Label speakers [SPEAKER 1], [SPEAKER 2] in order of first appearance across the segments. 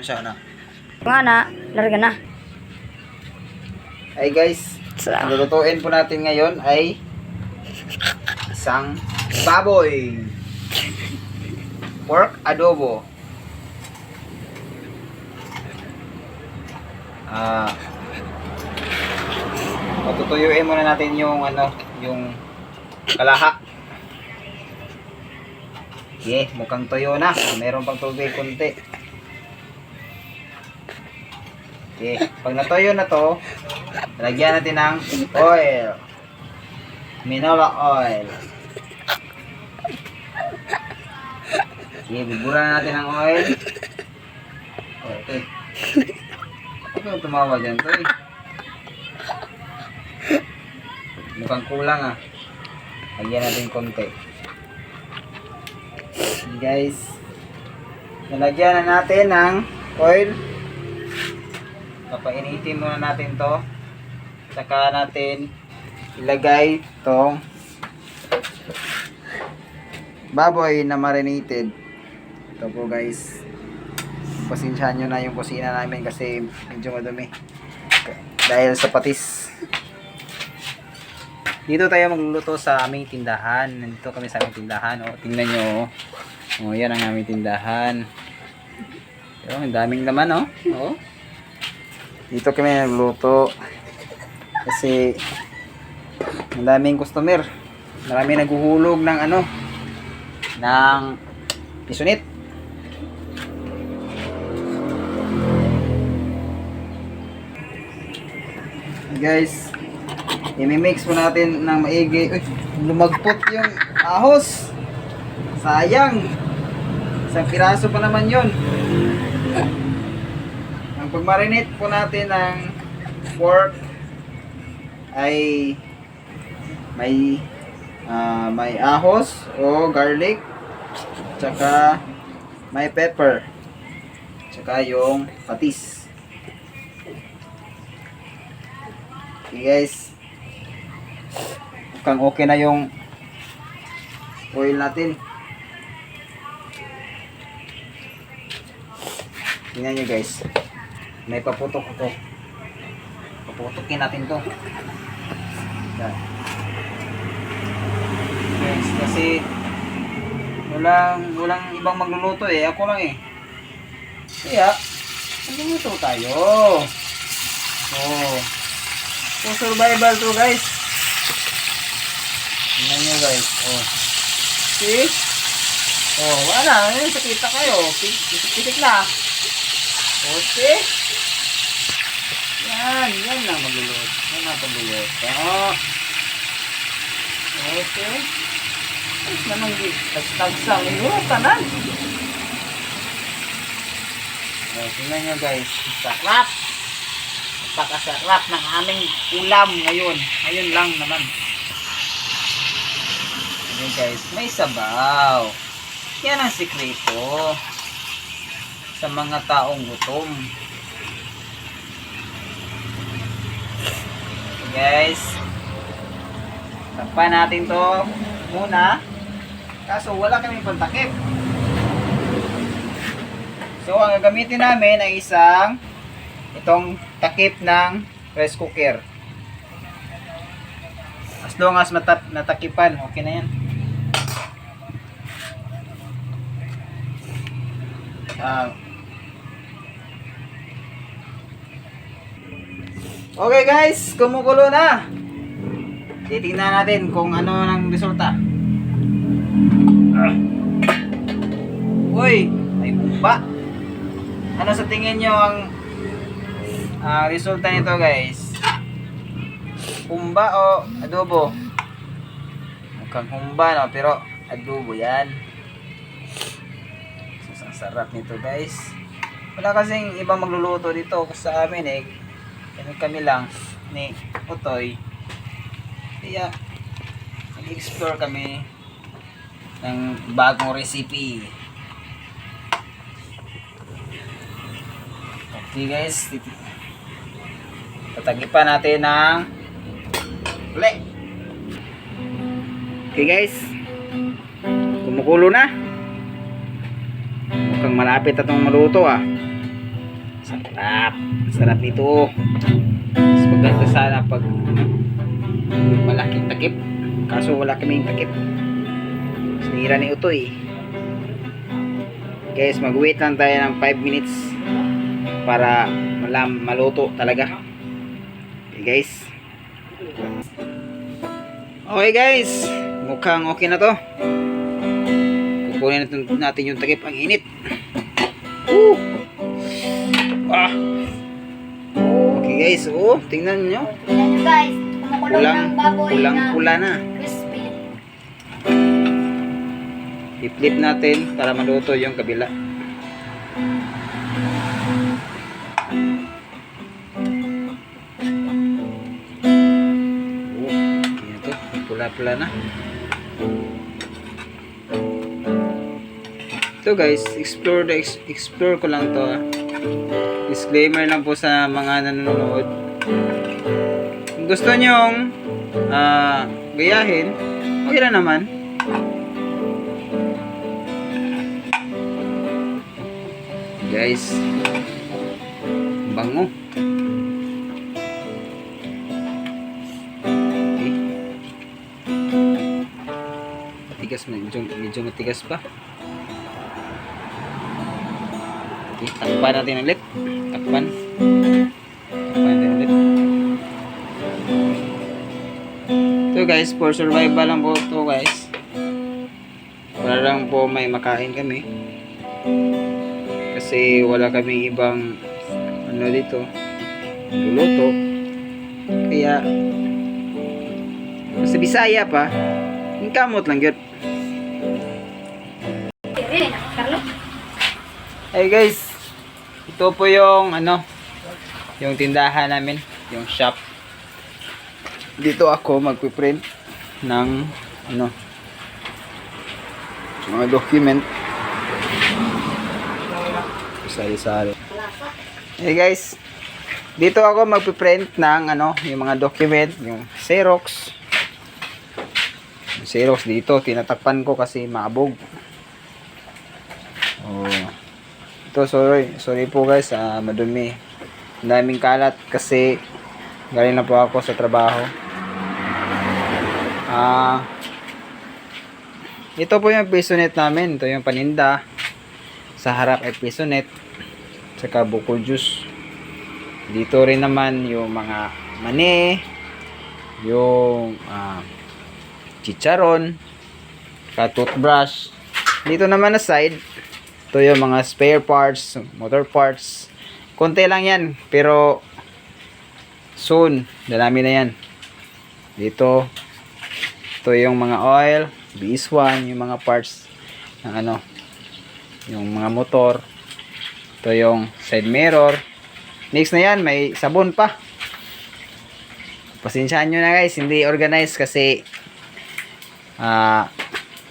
[SPEAKER 1] Ano siya na?
[SPEAKER 2] Nga na, larga na.
[SPEAKER 1] Ay guys, ang lulutuin po natin ngayon ay isang baboy. Pork adobo. Ah. Patutuyuin muna natin yung ano, yung kalaha. Okay, mukhang tuyo na. Meron pang tubig konti. Okay, pag natuyo na to, lagyan natin ng oil. Minola oil. Okay, buburan natin ng oil. Okay. Ano yung tumawa dyan to eh? Mukhang kulang ah. Lagyan natin konti. Guys. Nalagyan na natin ng oil. Papainitin muna natin to. Saka natin ilagay tong baboy na marinated. Ito po guys. Pasensyahan nyo na yung kusina namin kasi medyo madumi. Dahil sa patis. Dito tayo magluluto sa aming tindahan. Nandito kami sa aming tindahan. O, tingnan nyo. O, yan ang aming tindahan. O, ang daming laman, o. O. Dito kami nagluto. Kasi ang daming customer. Marami naghuhulog ng ano ng pisunit. Guys, imimix po natin ng maigi. Uy, lumagpot yung ahos. Sayang. Isang piraso pa naman yun. Pagmarinate po natin ng pork ay may ah, may ahos o garlic tsaka may pepper tsaka yung patis. Okay guys. Mukhang okay na yung oil natin. Tingnan nyo guys may paputok ako paputokin natin to yan Guys, kasi walang walang ibang magluluto eh. Ako lang eh. Kaya, magluluto tayo. Oh. So, survival to guys. Tingnan nyo guys. Oh. See? Oh, wala. Ayun, sakita kayo. Pitik na. See? Yan, yan lang magluluto. Yan lang pagluluto. Oh. Okay. Tapos naman di tagtagsang iyo tanan. Oh, tingnan nyo guys. Sarap. Napakasarap ng aming ulam ngayon. Ngayon lang naman. Ayan guys, may sabaw. Yan ang sikreto sa mga taong gutom. Guys, Takpan natin to muna. Kaso wala kaming pantakip. So ang gagamitin namin ay isang itong takip ng rice cooker. As long as matap natakipan, okay na yan. Ah. Okay guys, kumukulo na. Titingnan natin kung ano ang resulta. Uy, may bumba. Ano sa tingin nyo ang ah, resulta nito guys? Humba o adobo? Mukhang humba no, pero adobo yan. So, ang sarap nito guys. Wala kasing ibang magluluto dito sa amin eh. Kami kami lang ni Utoy. Kaya, nag-explore kami ng bagong recipe. Okay guys, tatagipan natin ng uli. Okay guys, kumukulo na. Mukhang malapit na itong maluto ah. Sarap. Sarap nito. Mas maganda sana pag malaking takip. Kaso wala kaming takip. Sinira ni Utoy. Guys, mag-wait lang tayo ng 5 minutes para malam maluto talaga. Okay guys. Okay guys, mukhang okay na to. Kukunin natin, natin yung takip ang init. Woo! Ah! Okay guys, oh, tingnan nyo.
[SPEAKER 2] Tingnan nyo guys, kumukulong
[SPEAKER 1] Pulang,
[SPEAKER 2] ng baboy
[SPEAKER 1] pulang
[SPEAKER 2] na
[SPEAKER 1] pula na.
[SPEAKER 2] crispy.
[SPEAKER 1] I-flip natin para maluto yung kabila. Oh. Pula-pula na. Ito guys, explore the ex- explore ko lang to. ah. Disclaimer lang po sa mga nanonood. Kung gusto nyong ah, gayahin, okay lang naman. Guys, bango. Okay. Matigas, medyo, medyo matigas pa. Okay, takpan natin ulit. Natin ulit. Ito guys, for survival lang po ito guys. Para lang po may makain kami. Kasi wala kami ibang ano dito luluto. Kaya sa Bisaya pa, yung kamot lang yun.
[SPEAKER 2] Really, Carlo?
[SPEAKER 1] Hey guys, ito po yung ano, yung tindahan namin, yung shop. Dito ako magpiprint ng ano, mga document. Sari-sari. Hey guys, dito ako magpiprint ng ano, yung mga document, yung Xerox. Yung Xerox dito, tinatakpan ko kasi maabog. Oh. Ito, sorry. Sorry po guys, ah, madumi. Daming kalat kasi galing na po ako sa trabaho. Ah, ito po yung pisonet namin. Ito yung paninda. Sa harap ay pisonet. Tsaka buko juice. Dito rin naman yung mga mani. Yung ah, chicharon. Tsaka toothbrush. Dito naman na side. Ito yung mga spare parts, motor parts. Konti lang yan, pero soon, dalami na yan. Dito, ito yung mga oil, BS1, yung mga parts ng ano, yung mga motor. Ito yung side mirror. Next na yan, may sabon pa. Pasensyahan nyo na guys, hindi organized kasi ah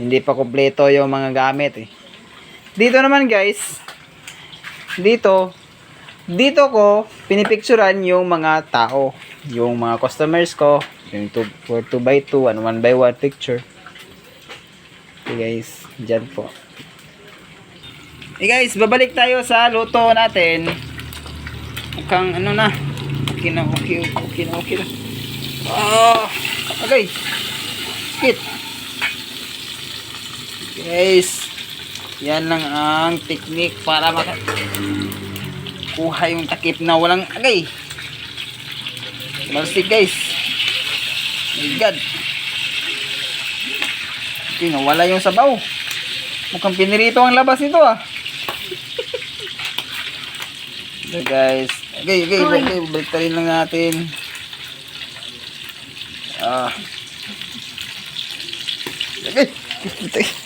[SPEAKER 1] hindi pa kompleto yung mga gamit eh. Dito naman guys, dito, dito ko pinipicturan yung mga tao, yung mga customers ko, yung 2 for 2 by 2 and 1 by 1 picture. Okay guys, dyan po. Hey guys, babalik tayo sa luto natin. Mukhang ano na, okay na, okay, okay na, okay na. Oh, okay. Skit. Guys, yan lang ang technique para maka kuha yung takip na walang agay. Malastig guys. My God. Okay, nawala yung sabaw. Mukhang pinirito ang labas nito ah. So guys. Okay, okay,
[SPEAKER 2] Uy.
[SPEAKER 1] okay. Baliktarin lang natin. Ah. Okay.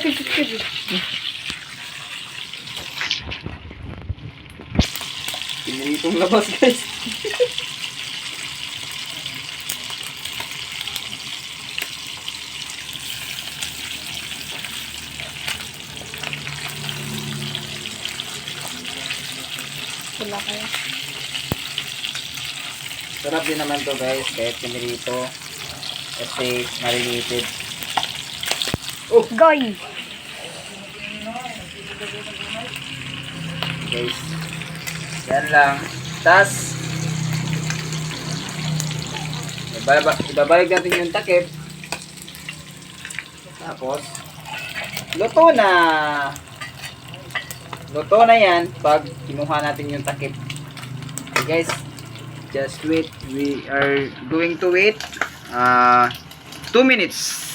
[SPEAKER 1] Piniritong labas guys.
[SPEAKER 2] Wala kayo.
[SPEAKER 1] Sarap din naman to guys, kahit pinirito. Kasi marinated.
[SPEAKER 2] Goy!
[SPEAKER 1] Guys. Yan lang. Tas, ibaba, ibabalik natin yung takip. Tapos, luto na. Luto na yan pag kinuha natin yung takip. Okay guys, just wait. We are going to wait uh, 2 minutes.